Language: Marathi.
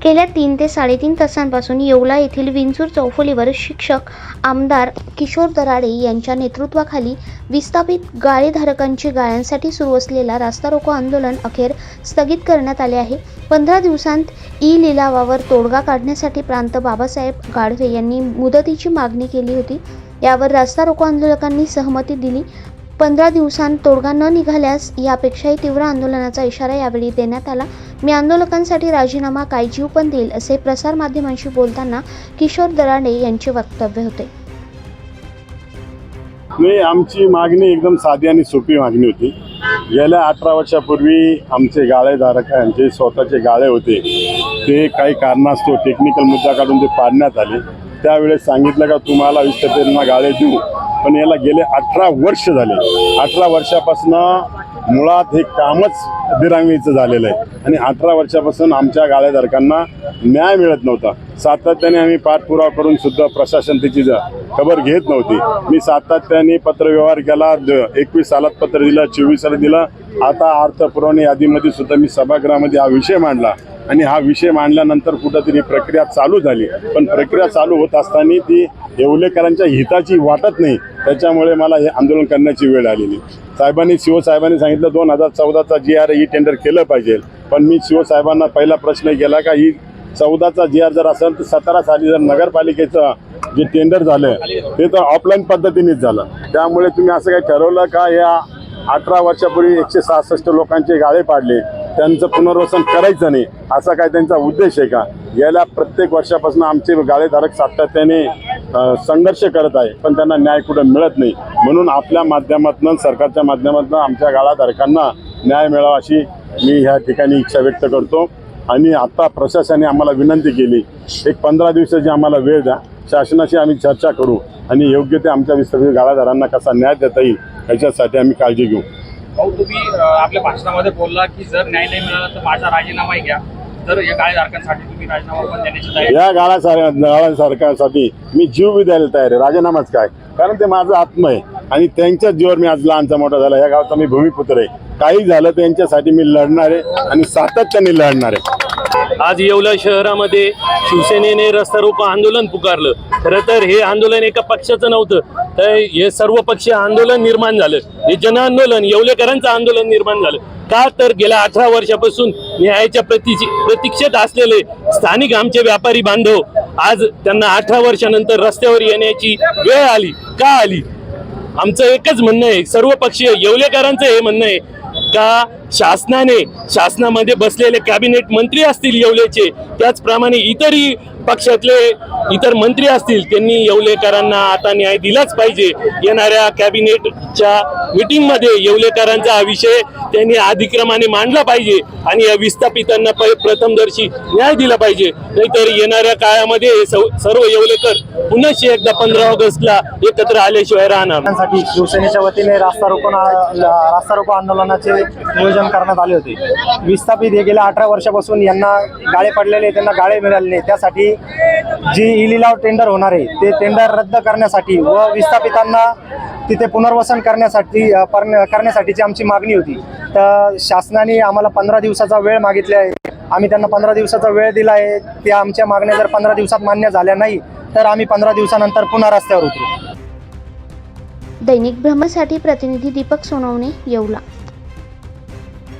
गेल्या तीन ते साडेतीन तासांपासून येवला येथील विंचूर चौफुलीवर शिक्षक आमदार किशोर दराडे यांच्या नेतृत्वाखाली विस्थापित गाळेधारकांची गाळ्यांसाठी सुरू असलेला रास्ता रोको आंदोलन अखेर स्थगित करण्यात आले आहे. पंधरा दिवसांत ई लिलावावर तोडगा काढण्यासाठी प्रांत बाबासाहेब गाढवे यांनी मुदतीची मागणी केली होती. यावर रास्ता रोको आंदोलकांनी सहमती दिली. पंधरा दिवसांत तोडगा न निघाल्यास यापेक्षाही तीव्र आंदोलनाचा इशारा यावेळी देण्यात आला. मी आंदोलकांसाठी राजीनामा काय जीव पण देईल असे प्रसारमाध्यमांशी बोलताना किशोर दराडे यांचे वक्तव्य होते. नाही आमची मागणी एकदम साधी आणि सोपी मागणी होती. गेल्या अठरा वर्षापूर्वी आमचे गाळेधारक यांचे स्वतःचे गाळे होते. ते काही कारणास्तव टेक्निकल मुद्दा काढून ते पाडण्यात आले. त्यावेळेस सांगितलं का तुम्हाला विस्थापितांना गाळे देऊ. पण याला गेले अठरा वर्ष झाले. अठरा वर्षापासून मुळात हे कामच दिरांगणीचं झालेलं आहे. आणि अठरा वर्षापासून आमच्या गाळेधारकांना न्याय मिळत नव्हता. सातत्याने आम्ही पाठपुरावा करून सुद्धा प्रशासन तिची ज- खबर घेत नव्हती. मी सातत्याने पत्रव्यवहार केला एकवीस सालात पत्र दिलं चोवीस साली दिलं. आता अर्थ पुरवणी यादीमध्ये सुद्धा मी सभागृहामध्ये हा विषय मांडला. आणि हा विषय मांडल्यानंतर कुठंतरी प्रक्रिया चालू झाली. पण प्रक्रिया चालू होत असताना ती येवलेकरांच्या हिताची वाटत नाही. त्याच्यामुळे मला हे आंदोलन करण्याची वेळ आलेली. साहेबांनी शिवसाहेबांनी सांगितलं दोन हजार चौदाचा जी आर ही टेंडर केलं पाहिजे. पण मी शिवसाहेबांना पहिला प्रश्न केला का ही चौदाचा जी आर जर असेल तर सतरा साली जर नगरपालिकेचं जे टेंडर झालं ते तर ऑफलाईन पद्धतीनेच झालं. त्यामुळे तुम्ही असं काही ठरवलं का या अठरा वर्षापूर्वी एकशे सहासष्ट लोकांचे गाळे पाडले त्यांचं पुनर्वसन करायचं नाही असा काय त्यांचा उद्देश आहे का? गेल्या प्रत्येक वर्षापासून आमचे गाळेधारक सातत्याने संघर्ष करत आहे पण त्यांना न्याय कुठं मिळत नाही. म्हणून आपल्या माध्यमातून सरकारच्या माध्यमातून आमच्या गाळाधारकांना न्याय मिळावा अशी मी ह्या ठिकाणी इच्छा व्यक्त करतो. आणि आता प्रशासनाने आम्हाला विनंती केली एक पंधरा दिवसाची आम्हाला वेळ द्या. शासनाशी आम्ही चर्चा करू आणि योग्य ते आमच्या विस्थापित गाळाधारांना कसा न्याय देता येईल याच्यासाठी आम्ही काळजी घेऊ. भाऊ तुम्ही आपल्या भाषणामध्ये बोलला की जर न्याय नाही मिळाला तर माझा राजीनामाही घ्या. तर या गाळेधारकांसाठी तुम्ही राजीनामा पण देण्याची तयारी या गाळासार गाळासारख्यासाठी मी जीव बी द्यायला तयार आहे. राजीनामाच काय? कारण ते माझं आत्म आहे. आणि त्यांच्याच जीवावर मी आज लहानचा मोठा झाला. या गावचा मी भूमिपुत्र आहे. काही झालं तर यांच्यासाठी मी लढणार आहे आणि सातत्याने लढणार आहे. आज येवला शहरामध्ये शिवसेनेने रस्ता रोको आंदोलन पुकारलं. खरं तर हे आंदोलन एका पक्षाचं नव्हतं. तर हे सर्व पक्षीय आंदोलन निर्माण झालं. हे जन आंदोलन येवलेकरांचं आंदोलन निर्माण झालं. का तर गेल्या अठरा वर्षापासून न्यायाच्या प्रतीची प्रतीक्षेत असलेले स्थानिक आमचे व्यापारी बांधव आज त्यांना अठरा वर्षानंतर रस्त्यावर येण्याची वेळ आली का आली? आमचं एकच म्हणणं आहे सर्व पक्षीय येवलेकरांचं हे म्हणणं आहे का शासनाने शासनामध्ये बसलेले कॅबिनेट मंत्री असतील येवलेचे त्याचप्रमाणे इतरही पक्षातले इतर मंत्री असतील त्यांनी येवलेकरांना आता न्याय दिलाच पाहिजे. येणाऱ्या कॅबिनेटच्या मीटिंगमध्ये येवलेकरांचा हा विषय त्यांनी अधिक्रमाने मांडला पाहिजे आणि या विस्थापितांना प- प्रथमदर्शी न्याय दिला पाहिजे. नाहीतर येणाऱ्या काळामध्ये हे सर्व येवलेकर पुन्हाशी एकदा पंधरा ऑगस्टला एकत्र आल्याशिवाय राहणार. शिवसेनेच्या वतीने रास्ता रोको रास्ता रोको आंदोलनाचे नियोजन करण्यात आले होते. विस्थापित हे गेल्या अठरा वर्षापासून यांना गाळे पडलेले त्यांना गाळे मिळाले नाही त्यासाठी जी ई लिलाव टेंडर होणार आहे ते टेंडर रद्द करण्यासाठी व विस्थापितांना तिथे पुनर्वसन करण्यासाठी करण्यासाठीची आमची मागणी होती तर शासनाने आम्हाला पंधरा दिवसाचा वेळ मागितला आहे. आम्ही त्यांना पंधरा दिवसाचा वेळ दिला आहे. त्या आमच्या मागण्या जर पंधरा दिवसात मान्य झाल्या नाही तर आम्ही पंधरा दिवसानंतर पुन्हा रस्त्यावर उतरू. दैनिक ब्रह्मसाठी प्रतिनिधी दीपक सोनवणे येवला.